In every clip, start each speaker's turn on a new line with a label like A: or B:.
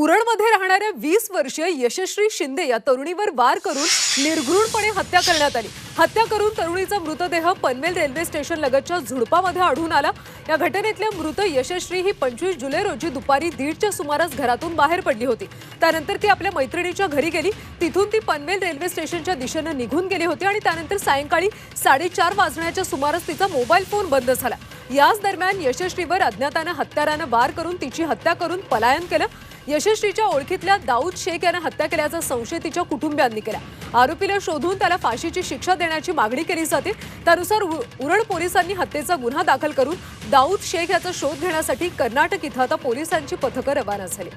A: उरणमध्ये राहणाऱ्या वीस वर्षीय यशस्वी शिंदे या तरुणीवर वार करून निर्घृणपणे हत्या करण्यात आली. हत्या करून तरुणीचा मृतदेह पनवेल रेल्वे स्टेशन लगतच्या झुडपामध्ये आढळून आला. या घटनेतल्या मृत यशस्वी ही पंचवीस जुलै रोजी दुपारी दीडच्या सुमारास घरातून बाहेर पडली होती. त्यानंतर ती आपल्या मैत्रिणीच्या घरी गेली. तिथून ती पनवेल रेल्वे स्टेशनच्या दिशेनं निघून गेली होती आणि त्यानंतर सायंकाळी साडेचार वाजण्याच्या सुमारास तिचा मोबाईल फोन बंद झाला. याच दरम्यान यशस्वीवर अज्ञातानं हत्यारानं वार करून तिची हत्या करून पलायन केलं. यशस्वीच्या ओळखीतल्या दाऊद शेख यानं हत्या केल्याचा संशय तिच्या कुटुंबियांनी केला. आरोपीला शोधून त्याला फाशीची शिक्षा देण्याची मागणी केली जाते. त्यानुसार उरण पोलिसांनी हत्येचा गुन्हा दाखल करून दाऊद शेख याचा शोध घेण्यासाठी कर्नाटक इथं आता पोलिसांची पथकं रवाना झाली.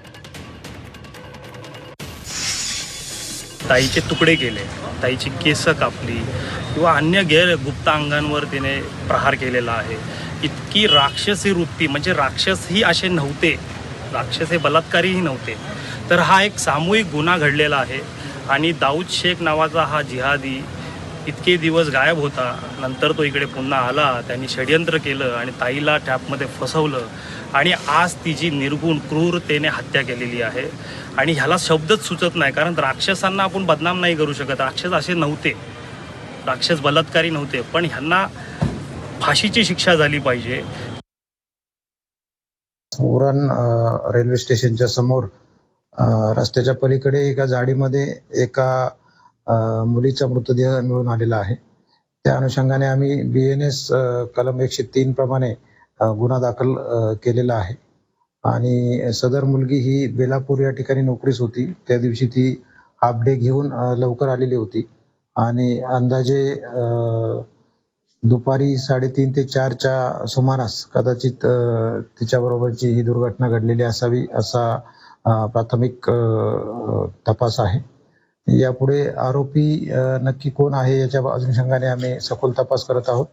B: ताईचे तुकडे केले ताईची केस कापली किंवा अन्य गैर गुप्त अंगांवर तिने प्रहार केलेला आहे. इतकी राक्षसी वृत्ती म्हणजे राक्षसही असे नव्हते. राक्षस हे बलात्कारीही नव्हते. तर हा एक सामूहिक गुन्हा घडलेला आहे आणि दाऊद शेख नावाचा हा जिहादी इतके दिवस गायब होता. नंतर तो इकडे पुन्हा आला त्यांनी षडयंत्र केलं आणि ताईला टॅपमध्ये फसवलं आणि आज तिची निर्गुण क्रूरतेने हत्या केलेली आहे. आणि ह्याला शब्दच सुचत नाही कारण राक्षसांना आपण बदनाम नाही करू शकत. राक्षस असे नव्हते. राक्षस बलात्कारी नव्हते पण ह्यांना फाशीची शिक्षा झाली पाहिजे.
C: उरण रेल्वे स्टेशनच्या समोर रस्त्याच्या पलीकडे एका जाडीमध्ये एका मुलीचा मृतदेह मिळून आलेला आहे. त्या अनुषंगाने आम्ही बी एन एस कलम एकशे तीन प्रमाणे गुन्हा दाखल केलेला आहे. आणि सदर मुलगी ही बेलापूर या ठिकाणी नोकरीस होती. त्या दिवशी ती हाफ डे घेऊन लवकर आलेली होती. आणि अंदाजे दुपारी साडेतीन ते चारच्या सुमारास कदाचित तिच्याबरोबरची ही दुर्घटना घडलेली असावी असा प्राथमिक तपास आहे. यापुढे आरोपी नक्की कोण आहे याच्या अनुषंगाने आम्ही सखोल तपास करत आहोत.